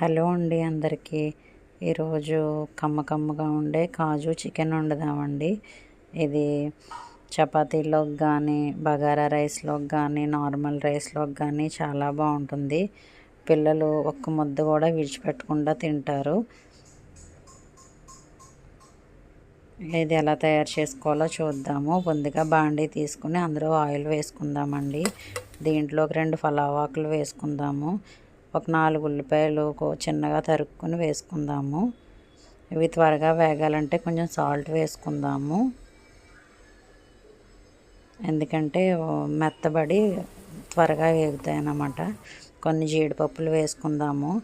Hello అండి అందరికీ. ఈరోజు కమ్మ కమ్మగా ఉండే కాజు చికెన్ వండుదామండి. ఇది చపాతీలోకి కానీ బగారా రైస్లోకి కానీ నార్మల్ రైస్లోకి కానీ చాలా బాగుంటుంది. పిల్లలు ఒక్క ముద్ద కూడా విడిచిపెట్టకుండా తింటారు. ఇది ఎలా తయారు చేసుకోవాలో చూద్దాము. ముందుగా బాండీ తీసుకుని అందులో ఆయిల్ వేసుకుందామండి. దీంట్లోకి రెండు ఫలావాకులు వేసుకుందాము. ఒక నాలుగు ఉల్లిపాయలు చిన్నగా తరుక్కుని వేసుకుందాము. ఇవి త్వరగా వేగాలంటే కొంచెం సాల్ట్ వేసుకుందాము. ఎందుకంటే మెత్తబడి త్వరగా వేగుతాయి అన్నమాట కొన్ని జీడిపప్పులు వేసుకుందాము.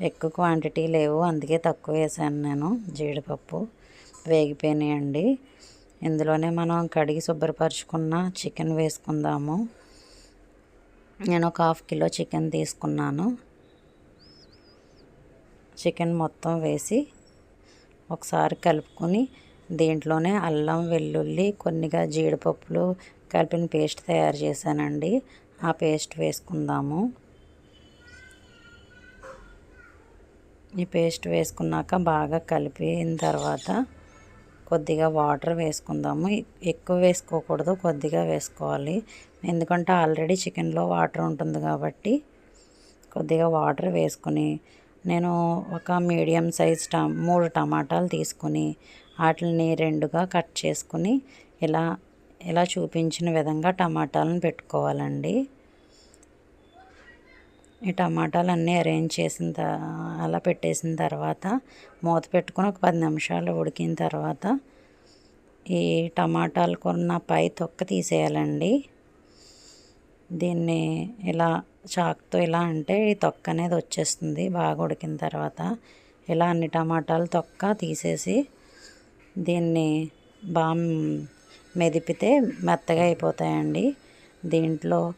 ఎక్కువ క్వాంటిటీ లేవు అందుకే తక్కువ వేసాను నేను జీడిపప్పు. వేగిపోయినాయండి. ఇందులోనే మనం కడిగి శుభ్రపరచుకున్న చికెన్ వేసుకుందాము. నేను ఒక హాఫ్ కిలో చికెన్ తీసుకున్నాను. చికెన్ మొత్తం వేసి ఒకసారి కలుపుకొని దీంట్లోనే అల్లం వెల్లుల్లి కొన్నిగా జీడిపప్పులు కలిపిన పేస్ట్ తయారు చేశానండి. ఆ పేస్ట్ వేసుకుందాము. ఈ పేస్ట్ వేసుకున్నాక బాగా కలిపిన తర్వాత కొద్దిగా వాటర్ వేసుకుందాము. ఎక్కువ వేసుకోకూడదు కొద్దిగా వేసుకోవాలి. ఎందుకంటే ఆల్రెడీ చికెన్లో వాటర్ ఉంటుంది కాబట్టి కొద్దిగా వాటర్ వేసుకుని నేను ఒక మీడియం సైజ్ ట మూడు టమాటాలు తీసుకుని వాటిని రెండుగా కట్ చేసుకుని ఇలా ఇలా చూపించిన విధంగా టమాటాలను పెట్టుకోవాలండి. ఈ టమాటాలు అన్నీ అరేంజ్ చేసిన అలా పెట్టేసిన తర్వాత మూత పెట్టుకుని ఒక పది నిమిషాలు ఉడికిన తర్వాత ఈ టమాటాలు కొన్న పై తొక్క తీసేయాలండి. దీన్ని ఇలా చాక్తో ఇలా అంటే ఈ తొక్క అనేది వచ్చేస్తుంది బాగా ఉడికిన తర్వాత. ఇలా అన్ని టమాటాలు తొక్క తీసేసి దీన్ని బాగా మెదిపితే మెత్తగా అయిపోతాయండి. దీంట్లో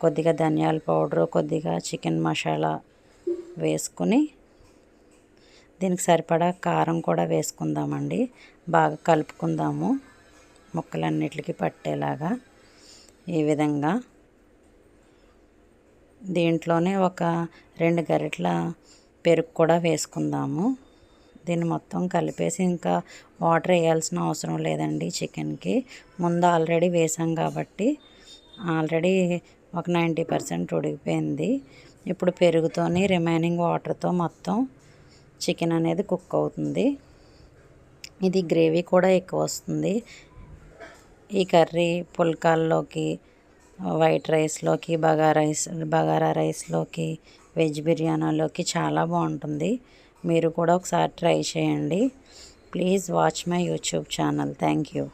కొద్దిగా ధనియాల పౌడరు కొద్దిగా చికెన్ మసాలా వేసుకుని దీనికి సరిపడా కారం కూడా వేసుకుందామండి. బాగా కలుపుకుందాము ముక్కలన్నిటికీ పట్టేలాగా. ఈ విధంగా దీంట్లోనే ఒక రెండు గరిటల పెరుగు కూడా వేసుకుందాము. దీన్ని మొత్తం కలిపేసి ఇంకా వాటర్ వేయాల్సిన అవసరం లేదండి చికెన్కి. ముందు ఆల్రెడీ వేసాం కాబట్టి ఆల్రెడీ ఒక నైంటీ పర్సెంట్ ఉడికిపోయింది. ఇప్పుడు పెరుగుతోని రిమైనింగ్ వాటర్తో మొత్తం చికెన్ అనేది కుక్ అవుతుంది. ఇది గ్రేవీ కూడా ఎక్కువ వస్తుంది. ఈ కర్రీ పుల్కాల్లోకి వైట్ రైస్లోకి బగారా రైస్ బగారా రైస్లోకి వెజ్ బిర్యానీలోకి చాలా బాగుంటుంది. మీరు కూడా ఒకసారి ట్రై చేయండి. Please watch my YouTube channel. Thank you.